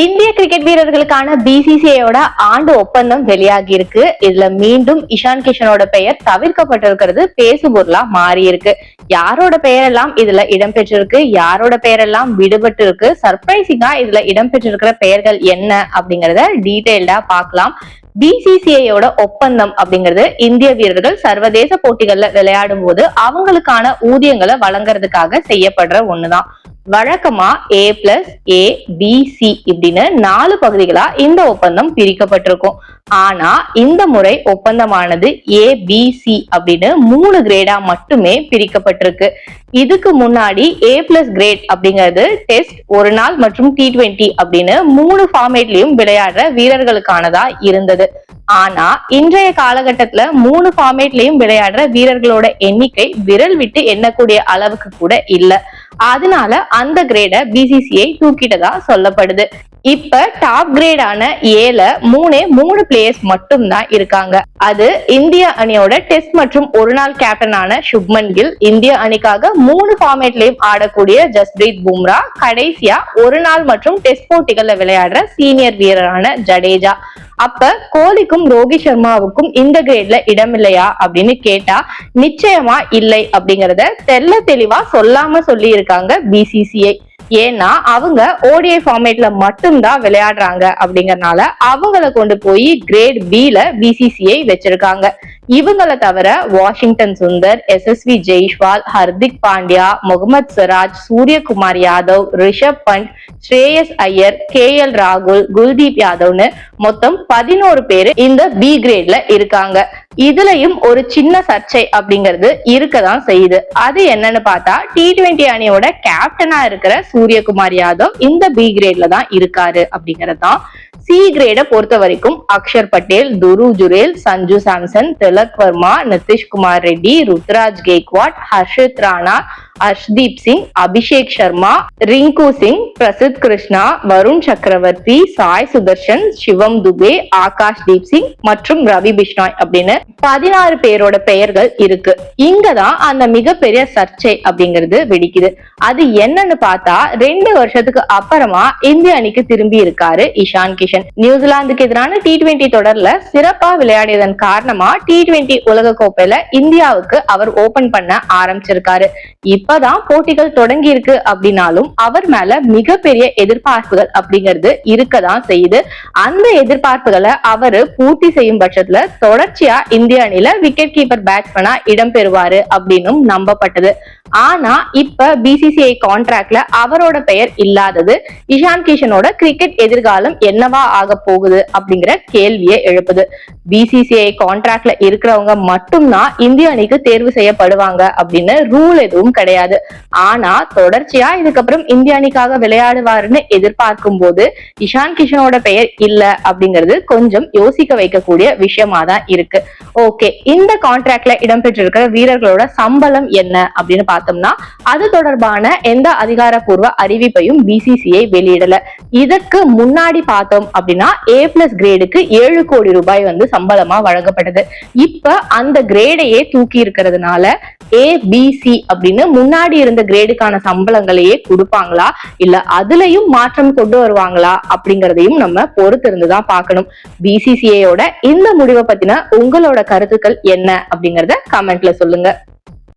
இந்திய கிரிக்கெட் வீரர்களுக்கான பிசிசிஐயோட ஆண்டு ஒப்பந்தம் வெளியாகி இருக்கு இதுல மீண்டும் இஷான் கிஷனோட பெயர் தவிர்க்கப்பட்டிருக்கிறது. பேசுபொருளா மாறி இருக்கு யாரோட பெயரெல்லாம் இதுல இடம்பெற்றிருக்கு? யாரோட பெயரெல்லாம் விடுபட்டு இருக்கு சர்ப்ரைசிங்கா இதுல இடம்பெற்றிருக்கிற பெயர்கள் என்ன அப்படிங்கறத டீடைல்டா பார்க்கலாம். பிசிசிஐயோட ஒப்பந்தம் அப்படிங்கிறது இந்திய வீரர்கள் சர்வதேச போட்டிகள்ல விளையாடும் போது அவங்களுக்கான ஊதியங்களை வழங்குறதுக்காக செய்யப்படுற ஒண்ணுதான். வழக்கமா A plus A B C இப்படின்னு நாலு பகுதிகளா இந்த ஒப்பந்தம் பிரிக்கப்பட்டிருக்கும். ஆனா இந்த முறை ஒப்பந்தமானது ஏ பி சி அப்படின்னு மூணு கிரேடா மட்டுமே பிரிக்கப்பட்டிருக்கு. இதுக்கு முன்னாடி ஏ பிளஸ் கிரேட் அப்படிங்கிறது டெஸ்ட் ஒரு நாள் மற்றும் டி டுவெண்ட்டி அப்படின்னு மூணு ஃபார்மேட்லயும் விளையாடுற வீரர்களுக்கானதா இருந்தது. ஆனா இன்றைய காலகட்டத்துல மூணு ஃபார்மேட்லயும் விளையாடுற வீரர்களோட எண்ணிக்கை விரல் விட்டு எண்ணக்கூடிய அளவுக்கு கூட இல்லை. அதனால அந்த கிரேட பிசிசிஐ தூக்கிட்டதா சொல்லப்படுது. இப்ப டாப் கிரேடான ஏல மூணே மூணு பிளேயர்ஸ் மட்டும் தான் இருக்காங்க. அது இந்திய அணியோட டெஸ்ட் மற்றும் ஒரு நாள் கேப்டனான சுப்மன் கில் இந்திய அணிக்காக மூணு ஃபார்மேட்லயும் ஆடக்கூடிய ஜஸ்பிரீத் பும்ரா கடைசியா ஒரு நாள் மற்றும் டெஸ்ட் போட்டிகள்ல விளையாடுற சீனியர் வீரரான ஜடேஜா. அப்ப கோலிக்கும் ரோஹித் சர்மாவுக்கும் இந்த கிரேட்ல இடம் இல்லையா அப்படின்னு கேட்டா நிச்சயமா இல்லை அப்படிங்கறத தெல்ல தெளிவா சொல்லாம சொல்லி இருக்காங்க பிசிசிஐ ஏன்னா அவங்க ஓடிஐ ஃபார்மேட்ல மட்டும்தான் விளையாடுறாங்க அப்படிங்கறனால அவங்கள கொண்டு போய் கிரேட் பில பிசிசிஐ வச்சிருக்காங்க. இவங்களை தவிர Washington Sundar Yashasvi Jaiswal Hardik Pandya Mohammed Siraj Suryakumar Yadav Rishabh Pant Shreyas Iyer K L ராகுல் குல்தீப் யாதவ்னு மொத்தம் பதினோரு பேரு இந்த பி கிரேட்ல இருக்காங்க. இதுலயும் ஒரு சின்ன சர்ச்சை அப்படிங்கிறது இருக்கதான் செய்யுது. அது என்னன்னு பார்த்தா டி டுவெண்டி அணியோட கேப்டனா இருக்கிற சூரியகுமார் யாதவ் இந்த பி கிரேட்ல தான் இருக்காரு அப்படிங்கிறது தான். சி கிரேட பொறுத்த வரைக்கும் அக்ஷர் பட்டேல் துரு ஜுரேல் சஞ்சு சாம்சன் திலக் வர்மா நிதிஷ்குமார் ரெட்டி ருத்ராஜ் கேக்வாட் ஹர்ஷித் ராணா ஹர்ஷ்தீப் சிங் அபிஷேக் சர்மா ரிங்கு சிங் பிரசித் கிருஷ்ணா வருண் சக்கரவர்த்தி சாய் சுதர்ஷன் சிவம் துபே ஆகாஷ் தீப் சிங் மற்றும் ரவி பிஷ்னாய் அப்படின்னு பதினாறு பேரோட பெயர்கள் இருக்கு. இங்கதான் அந்த மிகப்பெரிய சர்ச்சை அப்படிங்கிறது வெடிக்குது. அது என்னன்னு பார்த்தா ரெண்டு வருஷத்துக்கு அப்புறமா இந்திய அணிக்கு திரும்பி இருக்காரு இஷான் கிஷன். நியூசிலாந்துக்கு எதிரான டி டுவெண்டி தொடர்ல சிறப்பா விளையாடியதன் காரணமா டி டுவெண்டி உலக கோப்பையில இந்தியாவுக்கு அவர் ஓபன் பண்ண ஆரம்பிச்சிருக்காரு. இப்பதான் போட்டிகள் தொடங்கி இருக்கு அப்படின்னாலும் அவர் மேல மிகப்பெரிய எதிர்பார்ப்புகள் அப்படிங்கிறது இருக்கதான் செய்யுது. அந்த எதிர்பார்ப்புகளை அவரு பூர்த்தி செய்யும் பட்சத்துல தொடர்ச்சியா இந்திய அணில விக்கெட் கீப்பர் பேட்ஸ்மேனா இடம் பெறுவாரு அப்படின்னும் நம்பப்பட்டது. ஆனா இப்ப பிசிசிஐ கான்ட்ராக்ட்ல அவரோட பெயர் இல்லாதது இஷான் கிஷனோட கிரிக்கெட் எதிர்காலம் என்னவா ஆக போகுது அப்படிங்கிற கேள்வியை எழுப்புது. பிசிசிஐ கான்ட்ராக்ட்ல இருக்கிறவங்க மட்டும்தான் இந்திய அணிக்கு தேர்வு செய்யப்படுவாங்க அப்படின்னு ரூல் எதுவும் கிடையாது. ஆனா தொடர்ச்சியா இதுக்கப்புறம் இந்திய அணிக்காக விளையாடுவாருன்னு எதிர்பார்க்கும் போது இஷான் கிஷனோட பெயர் இல்ல அப்படிங்கிறது கொஞ்சம் யோசிக்க வைக்கக்கூடிய விஷயமா தான் இருக்கு. ஓகே இந்த கான்ட்ராக்ட்ல இடம்பெற்றிருக்கிற வீரர்களோட சம்பளம் என்ன அப்படின்னு பார்த்தோம்னா அது தொடர்பான எந்த அதிகாரப்பூர்வ அறிவிப்பையும் பிசிசிஐ வெளியிடல. இதற்கு முன்னாடி பார்த்தோம் அப்படின்னா ஏ பிளஸ் கிரேடுக்கு ஏழு கோடி ரூபாய் வந்து சம்பளமா வழங்கப்பட்டது. இப்ப அந்த கிரேடையே தூக்கி இருக்கிறதுனால ஏ பி சி அப்படின்னு முன்னாடி இருந்த கிரேடுக்கான சம்பளங்களையே கொடுப்பாங்களா? இல்ல அதுலயும் மாற்றம் கொண்டு வருவாங்களா? அப்படிங்கறதையும் நம்ம பொறுத்து இருந்துதான் பார்க்கணும் பிசிசிஐயோட இந்த முடிவை பத்தின உங்களோட கருத்துக்கள் என்ன அப்படிங்கறத கமெண்ட்ல சொல்லுங்க.